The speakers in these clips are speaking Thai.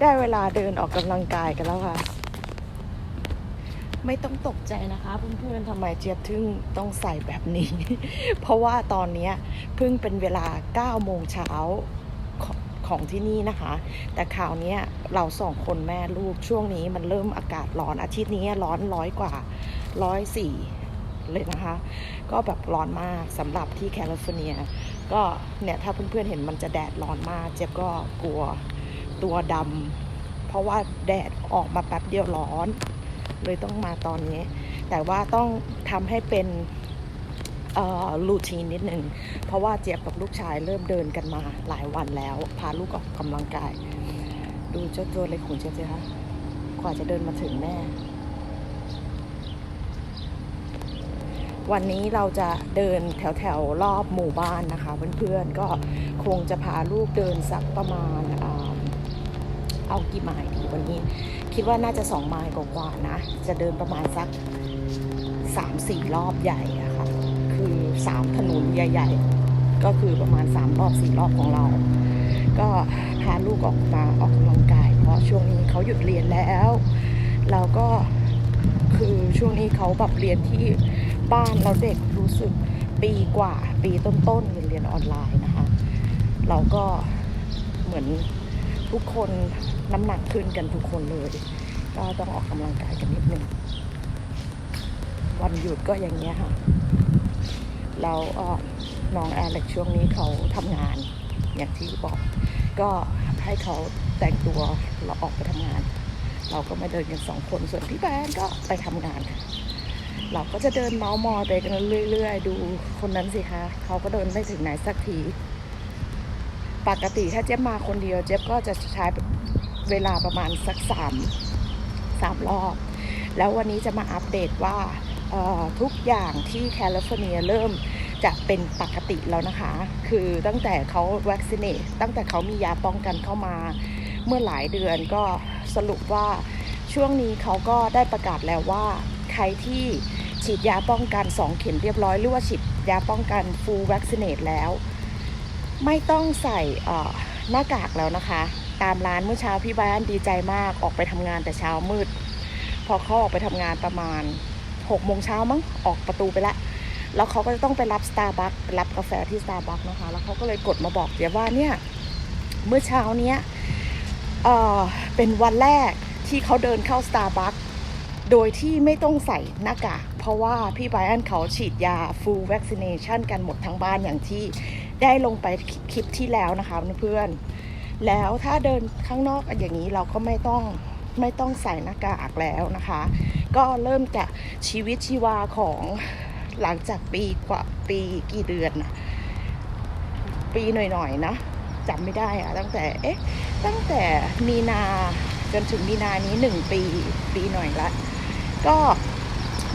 ได้เวลาเดินออกกำลังกายกันแล้วค่ะ ไม่ต้องตกใจนะคะเพื่อนๆทำไมเจี๊ยบถึงต้องใส่แบบนี้ เพราะว่าตอนนี้เพิ่งเป็นเวลา9โมงเช้าของที่นี่นะคะ แต่คราวนี้เราสองคนแม่ลูกช่วงนี้มันเริ่มอากาศร้อนอาทิตย์นี้ร้อนร้อยกว่าร้อยสี่ เลยนะคะ ก็แบบร้อนมากสำหรับที่แคลิฟอร์เนีย ก็เนี่ยถ้าเพื่อนๆเห็นมันจะแดดร้อนมาก เจี๊ยบก็กลัวตัวดำเพราะว่าแดดออกมาแป๊บเดียวร้อน เลยต้องมาตอนนี้ แต่ว่าต้องทำให้เป็นเอ่อรูทีนนิดหนึ่งเพราะว่าเจี๊ยบกับลูกชายเริ่มเดินกันมาหลายวันแล้ว พาลูกออกกำลังกาย ดูเจ้าตัวเล็กของเจี๊ยบสิคะกว่าจะเดินมาถึงแม่ วันนี้เราจะเดินแถวแถวๆรอบหมู่บ้านนะคะเพื่อนๆก็คงจะพาลูกเดินสักประมาณเอากี่ไมล์ดีวันนี้ คิดว่าน่าจะสองไมล์กว่าๆนะ จะเดินประมาณสักสามสี่รอบใหญ่อะค่ะคือสามถนนใหญ่ ๆ ก็คือประมาณสามรอบสี่รอบของเรา ก็พาลูกออกมาออกกำลังกาย เพราะช่วงนี้เขาหยุดเรียนแล้ว เราก็คือช่วงนี้เขาแบบเรียนที่ บ้านเราเด็กรู้สึกปีกว่าปีต้นๆเรียนเรียนออนไลน์นะคะ เราก็เหมือนทุกคนน้ำหนักขึ้นกันทุกคนเลย ก็ต้องออกกำลังกายกันนิดนึงวันหยุดก็อย่างเงี้ยค่ะเราออน้องแอเล็กช่วงนี้เขาทำงานอย่างที่บอกก็ให้เขาแต่งตัวเราออกไปทำงาน เราก็มาเดินกันสองคนส่วนพี่แบนก็ไปทำงาน เราก็จะเดินเมาส์มอยไปกันเรื่อยๆ ดูคนนั้นสิคะเขาก็เดินไม่ถึงไหนสักที ปกติถ้าเจ๊บมาคนเดียว เจ๊บก็จะใช้เวลาประมาณสักสามสามรอบ แล้ววันนี้จะมาอัปเดตว่าทุกอย่างที่แคลิฟอร์เนียเริ่มจะเป็นปกติแล้วนะคะ คือตั้งแต่เขาวัคซีนตั้งแต่เขามียาป้องกันเข้ามาเมื่อหลายเดือนก็สรุปว่าช่วงนี้เขาก็ได้ประกาศแล้วว่าใครที่ ฉีดยาป้องกัน 2 เข็มเรียบร้อย หรือว่าฉีดยาป้องกัน full vaccinate แล้ว ไม่ต้องใส่หน้ากากแล้วนะคะ ตามร้านเมื่อเช้าพี่บ้านดีใจมากออกไปทำงานแต่เช้ามืด พอเขาออกไปทำงานประมาณ6โมงเช้ามั้งออกประตูไปละแล้วเขาก็จะต้องไปรับ Starbucks ไปรับกาแฟที่ Starbucks นะคะ แล้วเขาก็เลยกดมาบอกเดี๋ยวว่าเนี่ยเมื่อเช้าเนี้ยเออเป็นวันแรกที่เขาเดินเข้า Starbucks โดยที่ไม่ต้องใส่หน้ากากเพราะว่าพี่ไบรอันเขาฉีดยา full vaccination กันหมดทั้งบ้านอย่างที่ได้ลงไปคลิปที่แล้วนะคะเพื่อนๆแล้วถ้าเดินข้างนอกอย่างนี้เราก็ไม่ต้องไม่ต้องใส่หน้ากากแล้วนะคะ ก็เริ่มจากชีวิตชีวาของหลังจากปีกว่าปีกี่เดือนนะปีหน่อยๆนะจำไม่ได้อะตั้งแต่เอ๊ะตั้งแต่มีนาจนถึงมีนานี้หนึ่งปีปีหน่อยละ ก็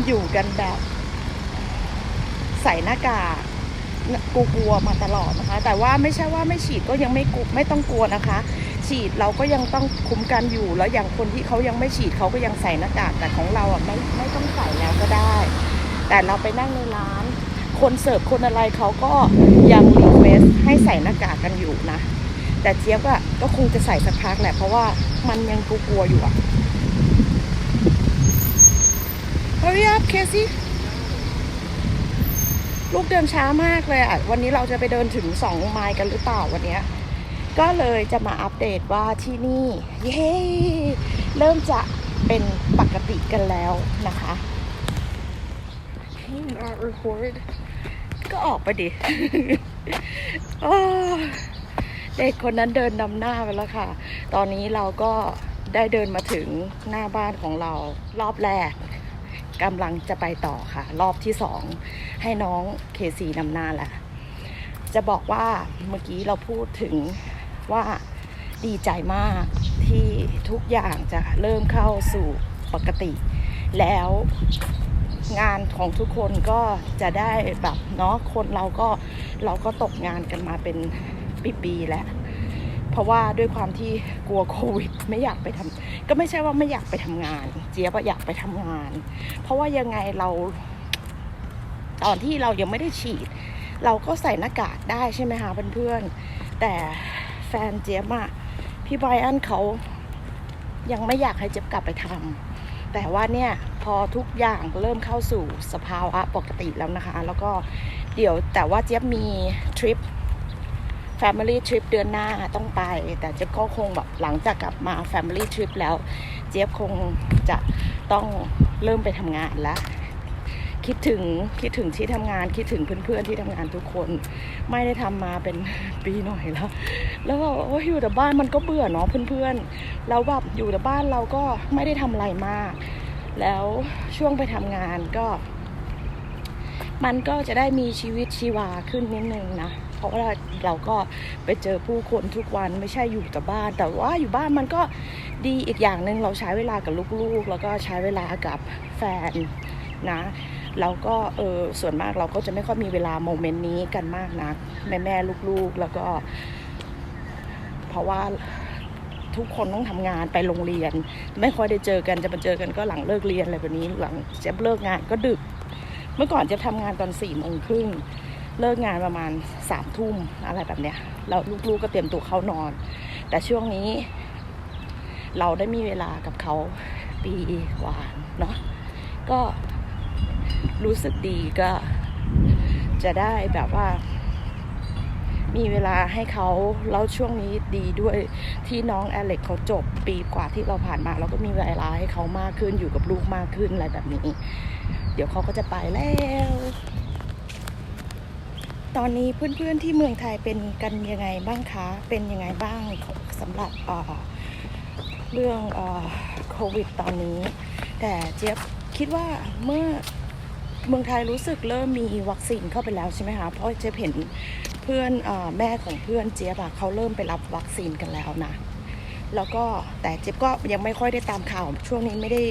อยู่กันแบบใส่หน้ากากกูกลัวมาตลอดนะคะ แต่ว่าไม่ใช่ว่าไม่ฉีดก็ยังไม่กลัวไม่ต้องกลัวนะคะ ฉีดเราก็ยังต้องคุ้มกันอยู่ แล้วอย่างคนที่เขายังไม่ฉีดเขาก็ยังใส่หน้ากากแต่ของเราอะไม่ไม่ต้องใส่แล้วก็ได้ แต่เราไปนั่งในร้าน คนเสิร์ฟคนอะไรเขาก็ยังรีเควสให้ใส่หน้ากากกันอยู่นะ แต่เจี๊ยบอะก็คงจะใส่สักพักแหละเพราะว่ามันยังกลัวๆอยู่อะ Hurry up Casey ลูกเดินช้ามากเลยอะวันนี้เราจะไปเดินถึง2ไมล์กันหรือเปล่าวันเนี้ยก็เลยจะมาอัปเดตว่าที่นี่ เย้เริ่มจะเป็นปกติกันแล้วนะคะ Can you not record ก็ออกไปดิโอ้เด็กคนนั้นเดินนำหน้าไปแล้วค่ะ ตอนนี้เราก็ได้เดินมาถึงหน้าบ้านของเรารอบแรก กำลังจะไปต่อค่ะ รอบที่สองให้น้องเคซีนำหน้าแหละจะบอกว่าเมื่อกี้เราพูดถึงว่าดีใจมากที่ทุกอย่างจะเริ่มเข้าสู่ปกติ แล้วงานของทุกคนก็จะได้แบบเนาะคนเราก็เราก็ตกงานกันมาเป็นปีๆแล้ว เพราะว่าด้วยความที่กลัวโควิด ไม่อยากไปทำก็ไม่ใช่ว่าไม่อยากไปทำงาน เจี๊ยบอะอยากไปทำงาน เพราะว่ายังไงเรา ตอนที่เรายังไม่ได้ฉีด เราก็ใส่หน้ากากได้ใช่ไหมคะเพื่อนๆแต่แฟนเจี๊ยบอะพี่ไบรอันเขายังไม่อยากให้เจี๊ยบกลับไปทำแต่ว่าเนี่ยพอทุกอย่างเริ่มเข้าสู่สภาวะปกติแล้วนะคะ แล้วก็เดี๋ยวแต่ว่าเจี๊ยบมีทริป Family Trip เดือนหน้าต้องไป แต่เจ๊ก็คงแบบหลังจากกลับมา Family Trip แล้ว เจี๊ยบคงจะต้องเริ่มไปทำงานแล้ว คิดถึงคิดถึงที่ทำงานคิดถึงเพื่อนๆที่ทำงานทุกคน ไม่ได้ทำมาเป็นปีหน่อยแล้ว แล้วก็โอ้ยอยู่แต่บ้านมันก็เบื่อเนาะเพื่อนๆแล้วแบบอยู่แต่บ้านเราก็ไม่ได้ทำอะไรมาก แล้วช่วงไปทำงานก็มันก็จะได้มีชีวิตชีวาขึ้นนิดนึงนะ เพราะว่าเราก็ไปเจอผู้คนทุกวันไม่ใช่อยู่แต่บ้าน แต่ว่าอยู่บ้านมันก็ดีอีกอย่างหนึ่งเราใช้เวลากับลูกๆ แล้วก็ใช้เวลากับแฟนนะแล้วก็เออส่วนมากเราก็จะไม่ค่อยมีเวลาโมเมนต์นี้กันมากนะแม่แม่ๆลูกๆ แล้วก็ เพราะว่าทุกคนต้องทำงานไปโรงเรียน ไม่ค่อยได้เจอกันจะมาเจอกันก็หลังเลิกเรียนอะไรแบบนี้หลังจะเลิกงานก็ดึก เมื่อก่อนจะทำงานตอนสี่โมงครึ่ง เลิกงานประมาณสามทุ่มอะไรแบบเนี้ยแล้วลูกๆก็เตรียมตัวเข้านอน แต่ช่วงนี้ เราได้มีเวลากับเขาปีกว่าเนาะก็รู้สึกดีก็จะได้แบบว่า มีเวลาให้เขาแล้วช่วงนี้ดีด้วยที่น้องแอเล็กเขาจบปีกว่าที่เราผ่านมา เราก็มีเวลาให้เขามากขึ้นอยู่กับลูกมากขึ้นอะไรแบบนี้ เดี๋ยวเขาก็จะไปแล้ว ตอนนี้เพื่อนๆที่เมืองไทยเป็นกันยังไงบ้างคะ เป็นยังไงบ้างสำหรับเรื่องโควิดตอนนี้ แต่เจี๊ยบคิดว่าเมื่อเมืองไทยรู้สึกเริ่มมีวัคซีนเข้าไปแล้วใช่ไหมคะ เพราะเจี๊ยบเห็นเพื่อนออแม่ของเพื่อนเจี๊ยบอะเขาเริ่มไปรับวัคซีนกันแล้วนะ แล้วก็แต่เจี๊ยบก็ยังไม่ค่อยได้ตามข่าวช่วงนี้ไม่ได้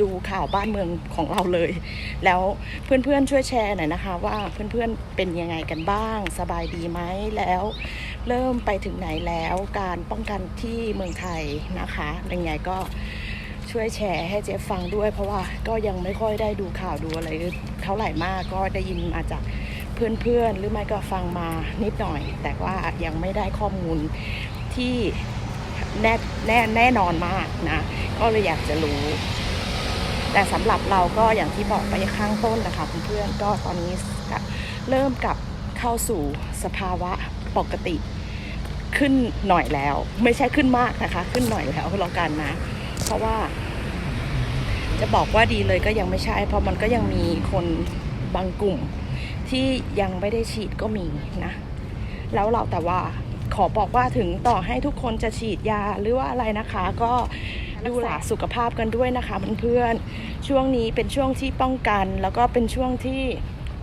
ดูข่าวบ้านเมืองของเราเลย แล้วเพื่อนๆช่วยแชร์หน่อยนะคะ ว่าเพื่อนๆเป็นยังไงกันบ้าง สบายดีไหมแล้ว เริ่มไปถึงไหนแล้วการป้องกันที่เมืองไทยนะคะยังไงก็ช่วยแชร์ให้เจ๊ฟังด้วย เพราะว่าก็ยังไม่ค่อยได้ดูข่าวดูอะไรเท่าไหร่มากก็ได้ยินมาจากเพื่อนๆ หรือไม่ก็ฟังมานิดหน่อย แต่ว่ายังไม่ได้ข้อมูลที่แน่แน่แน่นอนมากนะ ก็เลยอยากจะรู้ แต่สำหรับเราก็อย่างที่บอกไปข้างต้นนะคะเพื่อนๆก็ตอนนี้เริ่มกลับเข้าสู่สภาวะปกติขึ้นหน่อยแล้ว ไม่ใช่ขึ้นมากนะคะ ขึ้นหน่อยแล้วลองกันนะ เพราะว่า จะบอกว่าดีเลยก็ยังไม่ใช่ เพราะมันก็ยังมีคนบางกลุ่ม ที่ยังไม่ได้ฉีดก็มีนะ แล้วเราแต่ว่าขอบอกว่าถึงต่อให้ทุกคนจะฉีดยาหรือว่าอะไรนะคะ ก็ ดูแลสุขภาพกันด้วยนะคะเพื่อนๆช่วงนี้เป็นช่วงที่ป้องกัน แล้วก็เป็นช่วงที่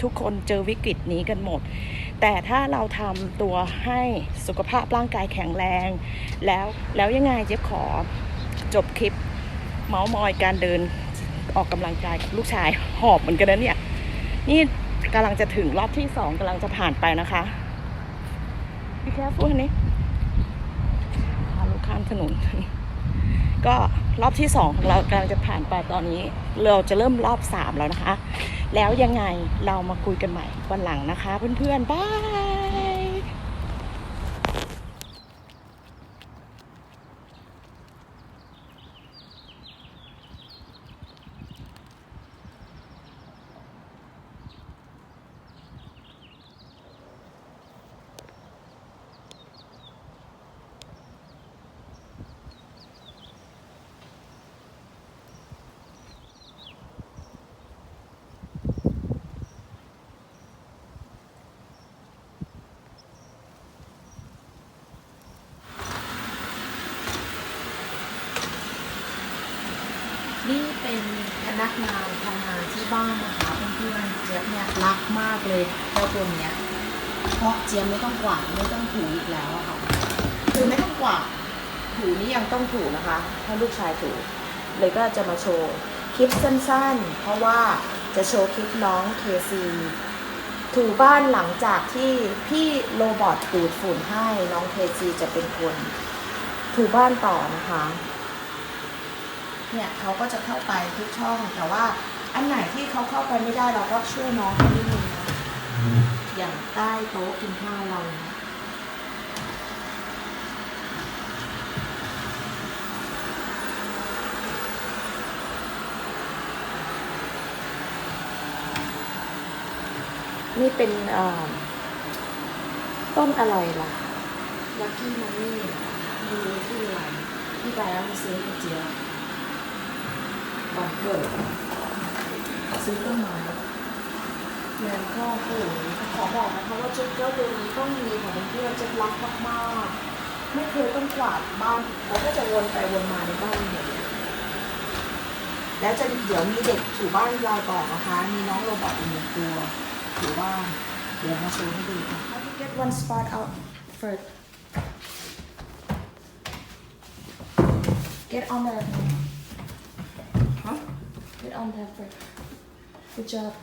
ทุกคนเจอวิกฤตนี้กันหมด แต่ถ้าเราทำตัวให้สุขภาพร่างกายแข็งแรง แล้วแล้วยังไงเจ๊ขอจบคลิป เมาส์มอยการเดินออกกำลังกายกับลูกชายหอบเหมือนกันนะเนี่ย นี่กำลังจะถึงรอบที่สองกำลังจะผ่านไปนะคะพี่แค่พูดนี้พาลูกข้ามถนน ก็รอบที่สองของเรากำลังจะผ่านไปตอนนี้ เราจะเริ่มรอบสามแล้วนะคะ แล้วยังไงเรามาคุยกันใหม่วันหลังนะคะ เพื่อนๆบาย นี่เป็นพ นักงานทำงานที่บ้านนะคะเพื่อนๆเจี๊ยบเนี่ยรักมากเลยเจ้าตัวเนี้ยเพราะเจี๊ยบไม่ต้องกวาดไม่ต้องถูอีกแล้วอะค่ะคือไม่ต้องกวาดถูนี่ยังต้องถูนะคะถ้าลูกชายถูเลยก็จะมาโชว์คลิปสั้นๆ เพราะว่าจะโชว์คลิปน้องเคซีถูบ้านหลังจากที่พี่โรบอทดูดฝุ่นให้น้องเคซีจะเป็นคนถูบ้านต่อนะคะ เนี่ยเขาก็จะเข้าไปทุกช่อง แต่ว่าอันไหนที่เขาเข้าไปไม่ได้เราก็ช่วยน้องเขานิดนึงนะอย่างใต้โต๊ะกินข้าวเราเนี่ยนี่เป็นเอ่อต้นอะไรล่ะ ลักกี้มันนี่ไม่รู้ที่อะไรที่ไปแล้วมาซื้อกับเจีย บวันเกิด ซื้อต้นไม้แล้วก็โอ้โหขอบอกนะคะว่าจุดเจ้าตัวนี้ต้องมีของเพื่อนจะรักมากๆ ไม่เคยต้องกวาดบ้านแล้วก็จะวนไปวนมาในบ้านเด็กแล้วจะเดี๋ยวมีเด็กถูบ้านเราต่อกนะคะ มีน้องโรบอทอีกหนึ่งตัวถูบ้านเดี๋ยวมาโชว์ให้ดูค่ะ How to get one spot out first Get on the huh Get on there first Good job